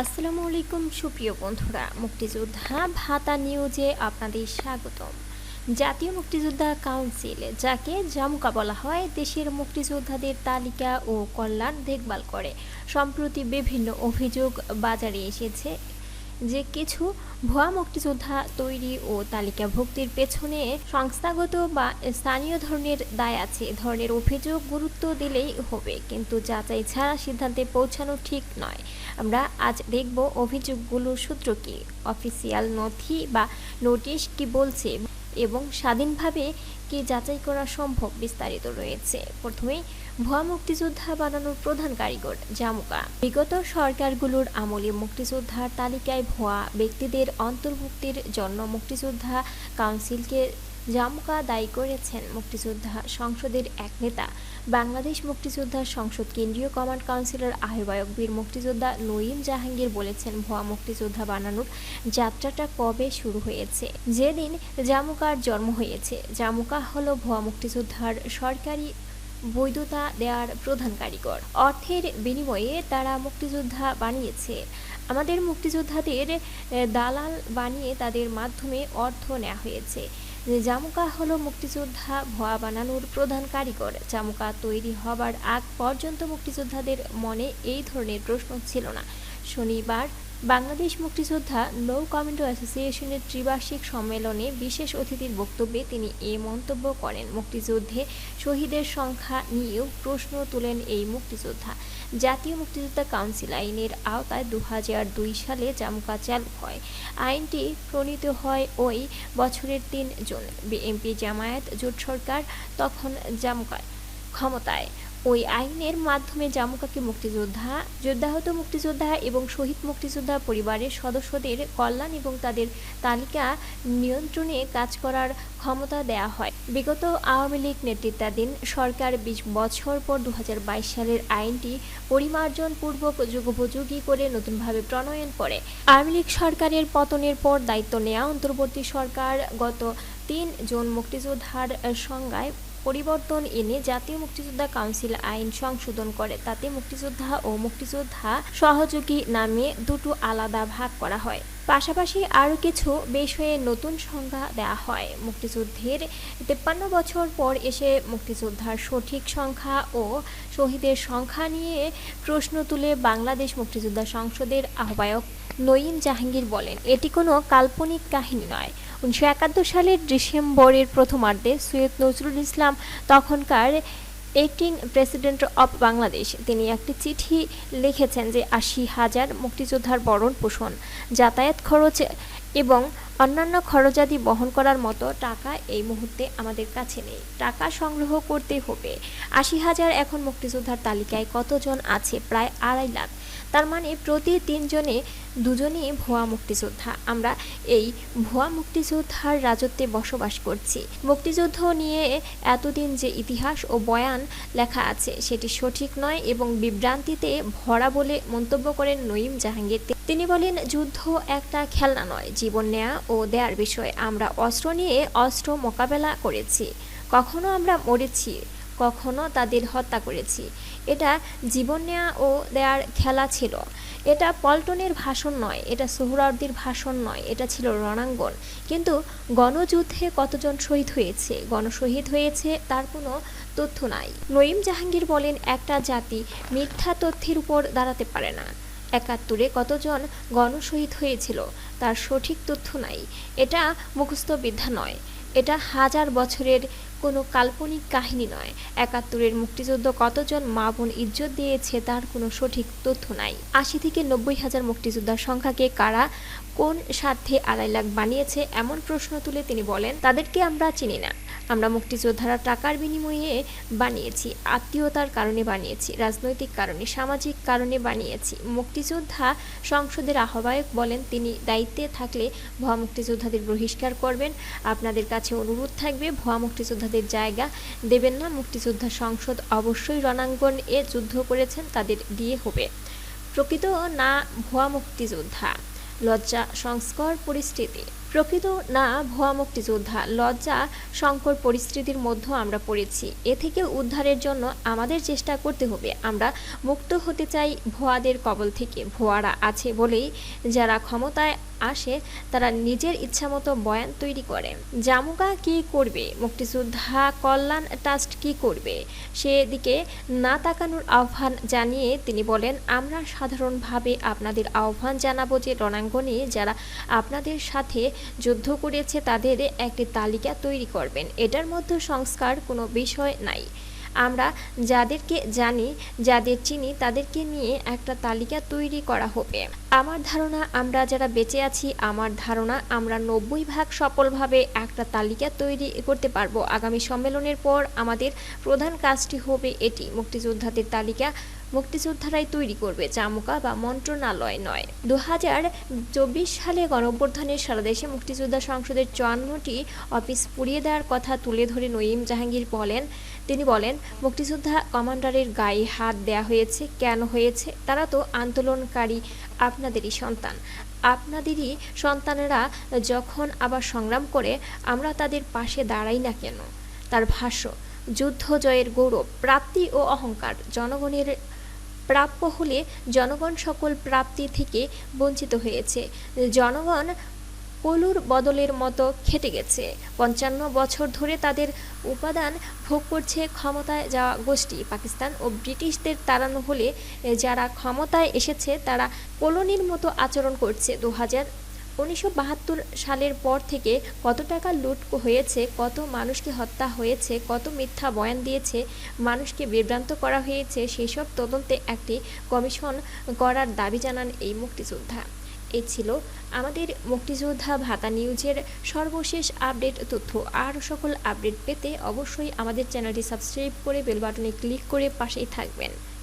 আসসালামু আলাইকুম, সুপ্রিয় বন্ধুরা। মুক্তিযোদ্ধা ভাতা নিউজে আপনাদের স্বাগতম। জাতীয় মুক্তিযোদ্ধা কাউন্সিল, যাকে জামুকা বলা হয়, দেশের মুক্তিযোদ্ধাদের তালিকা ও কল্যাণ দেখভাল করে। সম্প্রতি বিভিন্ন অভিযোগ বাজারে এসেছে। যে কিছু ভুয়া মুক্তিযোদ্ধা তৈরি ও তালিকাভুক্তির পেছনে সংস্থাগত বা স্থানীয় ধরনের দায় আছে ধরনের অভিযোগ গুরুত্ব দিলেই হবে। কিন্তু যাচাই ছাড়া সিদ্ধান্তে পৌঁছানো ঠিক নয়। আমরা আজ দেখব অভিযোগগুলোর সূত্র কি, অফিসিয়াল নথি বা নোটিশ কি বলছে। এবং স্বাধীনভাবে কি যাচাই করা সম্ভব বিস্তারিত রয়েছে। প্রথমে ভুয়া মুক্তিযোদ্ধা বানানোর প্রধান কারিগর জামুকা। বিগত সরকারগুলোর আমলে মুক্তিযোদ্ধার তালিকায় ভুয়া ব্যক্তিদের অন্তর্ভুক্তির জন্য মুক্তিযোদ্ধা কাউন্সিলকে জামুকা দায়ী করেছেন মুক্তিযোদ্ধা সংসদের এক নেতা। বাংলাদেশ মুক্তিযোদ্ধা সংসদ কেন্দ্রীয় কমান্ড কাউন্সিলর আহ্বায়ক বীর মুক্তিযোদ্ধা নঈম জাহাঙ্গীর বলেছেন, ভুয়া মুক্তিযোদ্ধা বানানোর যাত্রাটা কবে শুরু হয়েছে? যেদিন জামুকার জন্ম হয়েছে, জামুকা হলো ভুয়া মুক্তিযোদ্ধার সরকারি বৈধতা দেওয়ার প্রধান কারিগর। অর্থের বিনিময়ে তারা মুক্তিযোদ্ধা বানিয়েছে। আমাদের মুক্তিযোদ্ধাদের দালাল বানিয়ে তাদের মাধ্যমে অর্থ নেওয়া হয়েছে। জামুকা হলো মুক্তিযোদ্ধা ভয়া বানানোর প্রধান কারিগর। জামুকা তৈরি হবার আগ পর্যন্ত মুক্তিযোদ্ধাদের মনে এই ধরনের প্রশ্ন ছিল না। শনিবার বাংলাদেশ মুক্তিযোদ্ধা নৌ কমান্ডো অ্যাসোসিয়েশনের ত্রিবার্ষিক সম্মেলনে বিশেষ অতিথির বক্তব্যে তিনি এ মন্তব্য করেন। মুক্তিযুদ্ধে শহীদের সংখ্যা নিয়েও প্রশ্ন তোলেন এই মুক্তিযোদ্ধা। জাতীয় মুক্তিযোদ্ধা কাউন্সিল আইনের আওতায় দু সালে জামুকা চালু হয়। আইনটি প্রণীত হয় ওই বছরের তিন জুন। বিএনপি জামায়াত জোট সরকার তখন জামুকায় ক্ষমতায়। ওই আইনের মাধ্যমে জামুকাকে মুক্তিযোদ্ধা, যোদ্ধাহত মুক্তিযোদ্ধা এবং শহীদ মুক্তিযোদ্ধা পরিবারের সদস্যদের কল্যাণ এবং তাদের তালিকা নিয়ন্ত্রণে কাজ করার ক্ষমতা দেয়া হয়। বিগত আওয়ামী লীগ নেতৃত্বাধীন সরকার বিশ বছর পর দু হাজার বাইশ সালের আইনটি পরিমার্জন পরিমার্জনপূর্বক যুগোপযোগী করে নতুনভাবে প্রণয়ন করে। আওয়ামী লীগ সরকারের পতনের পর দায়িত্ব নেওয়া অন্তর্বর্তী সরকার গত তিন জন মুক্তিযোদ্ধার সংজ্ঞায় পরিবর্তন এনে জাতীয় মুক্তিযোদ্ধা কাউন্সিল আইন সংশোধন করে। তাতে মুক্তিযোদ্ধা ও মুক্তিযোদ্ধা সহযোগী নামে দুটো আলাদা ভাগ করা হয়। পাশাপাশি আরও কিছু বিষয়ে নতুন সংজ্ঞা দেওয়া হয়। মুক্তিযুদ্ধের তেপ্পান্ন বছর পর এসে মুক্তিযোদ্ধার সঠিক সংখ্যা ও শহীদের সংখ্যা নিয়ে প্রশ্ন তুলে বাংলাদেশ মুক্তিযোদ্ধা সংসদের আহ্বায়ক নঈম জাহাঙ্গীর বলেন, এটি কোনো কাল্পনিক কাহিনী নয়। উনিশশো একাত্তর সালের ডিসেম্বরের প্রথমার্ধে সৈয়দ নজরুল ইসলাম, তখনকার এইটিন প্রেসিডেন্ট অব বাংলাদেশ তিনি একটি চিঠি লিখেছেন যে আশি হাজার মুক্তিযোদ্ধার বরণ পোষণ যাতায়াত খরচ এবং অন্যান্য খরচাদি বহন করার মতো টাকা এই মুহূর্তে আমাদের কাছে নেই। টাকা সংগ্রহ করতে হবে। আশি হাজার এখন মুক্তিযোদ্ধার তালিকায় কতজন আছে? প্রায় আড়াই লাখ। তার মানে প্রতি তিনজনে দুজনই ভুয়া মুক্তিযোদ্ধা। আমরা এই ভুয়া মুক্তিযোদ্ধার রাজত্বে বসবাস করছি। মুক্তিযুদ্ধ নিয়ে এতদিন যে ইতিহাস ও বয়ান লেখা আছে, সেটি সঠিক নয় এবং বিভ্রান্তিতে ভরা বলে মন্তব্য করেন নঈম জাহাঙ্গীর। তিনি বলেন, যুদ্ধ একটা খেলনা নয়, জীবন নেয়া ও দেয়ার বিষয়। আমরা অস্ত্র নিয়ে অস্ত্র মোকাবেলা করেছি। কখনো আমরা মরেছি, কখনো তাদের হত্যা করেছি। এটা জীবন নেয়া ও দেয়ার খেলা ছিল। এটা পল্টনের ভাষণ নয়, এটা সোহরাওয়ার্দীর ভাষণ নয়, এটা ছিল রণাঙ্গন। কিন্তু গণযুদ্ধে কতজন শহীদ হয়েছে, গণশহীদ হয়েছে, তার কোনো তথ্য নাই। নঈম জাহাঙ্গীর বলেন, একটা জাতি মিথ্যা তথ্যের উপর দাঁড়াতে পারে না। একাত্তরে কতজন গণশহীদ হয়েছিল তার সঠিক তথ্য নাই। এটা মুখস্থ বিদ্যা নয়। এটা হাজার বছরের কোনো কাল্পনিক কাহিনী নয়। একাত্তরের মুক্তিযুদ্ধ কতজন মা বোন ইজ্জত দিয়েছে তার কোনো সঠিক তথ্য নাই। আশি থেকে নব্বই হাজার মুক্তিযোদ্ধার সংখ্যাকে কারা কোন স্বার্থে আড়াই লাখ বানিয়েছে এমন প্রশ্ন তুলে তিনি বলেন, তাদেরকে আমরা চিনি না। আমরা মুক্তিযোদ্ধারা টাকার বিনিময়ে বানিয়েছি, আত্মীয়তার কারণে বানিয়েছি, রাজনৈতিক কারণে, সামাজিক কারণে বানিয়েছি। মুক্তিযোদ্ধা সংসদের আহ্বায়ক বলেন, তিনি দায়িত্বে থাকলে ভুয়া মুক্তিযোদ্ধাদের বহিষ্কার করবেন। আপনাদের কাছে অনুরোধ থাকবে, ভুয়া মুক্তিযোদ্ধাদের জায়গা দেবেন না। মুক্তিযোদ্ধা সংসদ অবশ্যই রণাঙ্গন এ যুদ্ধ করেছেন, তাদের দিয়ে হবে। প্রকৃত না, ভুয়া মুক্তিযোদ্ধা। লজ্জা, সংস্কার পরিস্থিতি। প্রকৃত না ভুয়া মুক্তিযোদ্ধা, লজ্জা, সংকর পরিস্থিতির মধ্যে আমরা পড়েছি। এ থেকে উদ্ধারের জন্য আমাদের চেষ্টা করতে হবে। আমরা মুক্ত হতে চাই ভুয়াদের কবল থেকে। ভুয়ারা আছে বলেই যারা ক্ষমতায় আসে, তারা নিজের ইচ্ছামতো বয়ান তৈরি করে। জামুকা কি করবে? মুক্তিযোদ্ধা কল্যাণ ট্রাস্ট কি করবে? সেদিকে না তাকানোর আহ্বান জানিয়ে তিনি বলেন, আমরা সাধারণভাবে আপনাদের আহ্বান জানাব যে রণাঙ্গনে যারা আপনাদের সাথে যুদ্ধ করেছে তাদের একটি তালিকা তৈরি করবেন। এটার মধ্যে সংস্কার কোনো বিষয় নাই। আমরা যাদেরকে জানি, যাদের চিনি, তাদেরকে নিয়ে একটা তালিকা তৈরি করা হবে। আমার ধারণা, আমরা যারা বেঁচে আছি, আমার ধারণা, আমরা নব্বই ভাগ সফলভাবে একটা তালিকা তৈরি করতে পারব। আগামী সম্মেলনের পর আমাদের প্রধান কাজটি হবে এটি। মুক্তিযোদ্ধাদের তালিকা মুক্তিযোদ্ধারাই তৈরি করবে চামুকা বা মন্ত্রণালয় নয়। দু সালে গণঅভ্যুত্থানের সারা দেশে মুক্তিযোদ্ধা সংসদের চুয়ান্নটি অফিস পুড়িয়ে দেওয়ার কথা তুলে ধরে নঈম জাহাঙ্গীর বলেন। তিনি বলেন, মুক্তিযোদ্ধা কমান্ডারের গায়ে হাত দেয়া হয়েছে। কেন হয়েছে? তারা তো আন্দোলনকারী আপনাদেরই সন্তান। আপনাদেরই সন্তানেরা যখন আবার সংগ্রাম করে, আমরা তাদের পাশে দাঁড়াই না কেন? তার ভাষ্য, যুদ্ধ জয়ের গৌরব, প্রাপ্তি ও অহংকার জনগণের প্রাপ্য হলে জনগণ সকল প্রাপ্তি থেকে বঞ্চিত হয়েছে। জনগণ পলুর বদলের মতো খেটে গেছে। পঞ্চান্ন বছর ধরে তাদের উপাদান ভোগ করছে ক্ষমতায় যাওয়া গোষ্ঠী। পাকিস্তান ও ব্রিটিশদের তাড়ানো হলে যারা ক্ষমতায় এসেছে, তারা কলোনির মতো আচরণ করছে। দু হাজার উনিশশো বাহাত্তর সালের পর থেকে কত টাকা লুট হয়েছে, কত মানুষকে হত্যা হয়েছে, কত মিথ্যা বয়ান দিয়েছে, মানুষকে বিভ্রান্ত করা হয়েছে, সেসব তদন্তে একটি কমিশন করার দাবি জানান এই মুক্তিযোদ্ধা। এই ছিল আমাদের মুক্তিযোদ্ধা ভাতা নিউজের সর্বশেষ আপডেট তথ্য। আর সকল আপডেট পেতে অবশ্যই আমাদের চ্যানেলটি সাবস্ক্রাইব করে বেল বাটনে ক্লিক করে পাশেই থাকবেন।